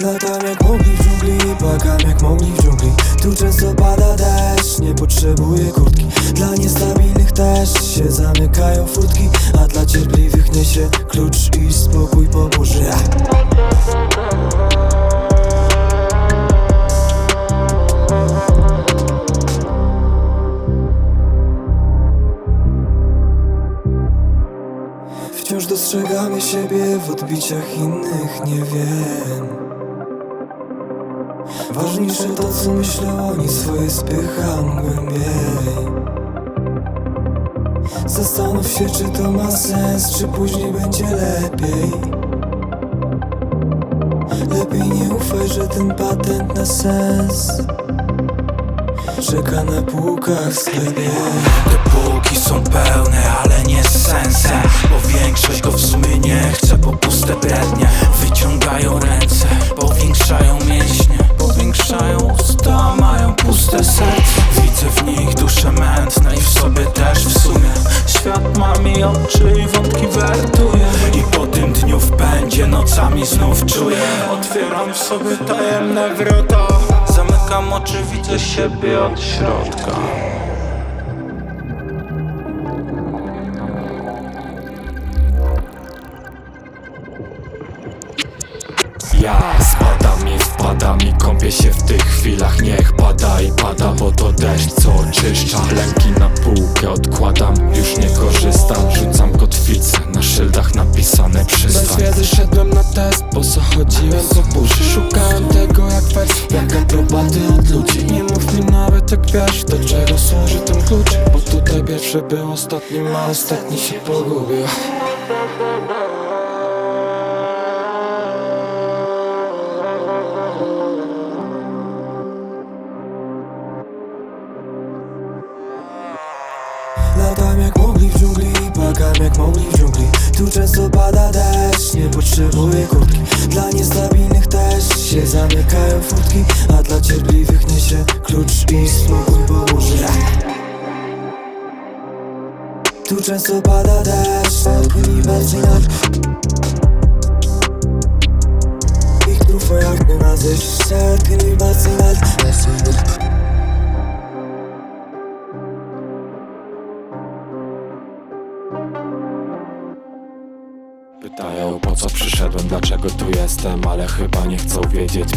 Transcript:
Latam jak mogli w dżungli, płakam jak mogli w dżungli. Tu często pada deszcz, nie potrzebuję kurtki. Dla niestabilnych też się zamykają furtki A dla cierpliwych niesie klucz i spokój po burzy. Wciąż dostrzegamy siebie w odbiciach innych, nie wiem. Ważniejsze to co myślą oni, swoje spycham głębiej. Zastanów się czy to ma sens, czy później będzie lepiej. Lepiej nie ufaj, że ten patent na sens. Czeka na półkach w sklepie. Te półki są pełne, ale nie z sensem Bo większość go w sumie nie chce, bo puste brednie Świat ma mi oczy i wątki wertuje. I po tym dniu w pędzie nocami znów czuję. Otwieram w sobie tajemne wrota. Zamykam oczy, widzę siebie od środka. Ja spadam i wpadam i kąpię się w tych chwilach Niech pada i pada, bo to deszcz co oczyszcza Lęki na półkę odkładam, już nie korzystam. Rzucam kotwice, na szyldach napisane Bez przystań wiedzy szedłem na test, po co chodziłem po burzy? Szukałem tego jak wers, jak aprobaty od ludzi. Nie mów mi nawet jak wiesz, do czego służy ten klucz. Bo tutaj pierwszy był ostatnim, a ostatni się pogubił jak mogli w dżungli. Tu często pada deszcz, nie potrzebuję kurtki. Dla niestabilnych też się zamykają furtki A dla cierpliwych niesie klucz i spokój po burzy Tu często pada deszcz, i bardziej na Ich Pytają po co przyszedłem, dlaczego tu jestem Ale chyba nie chcą wiedzieć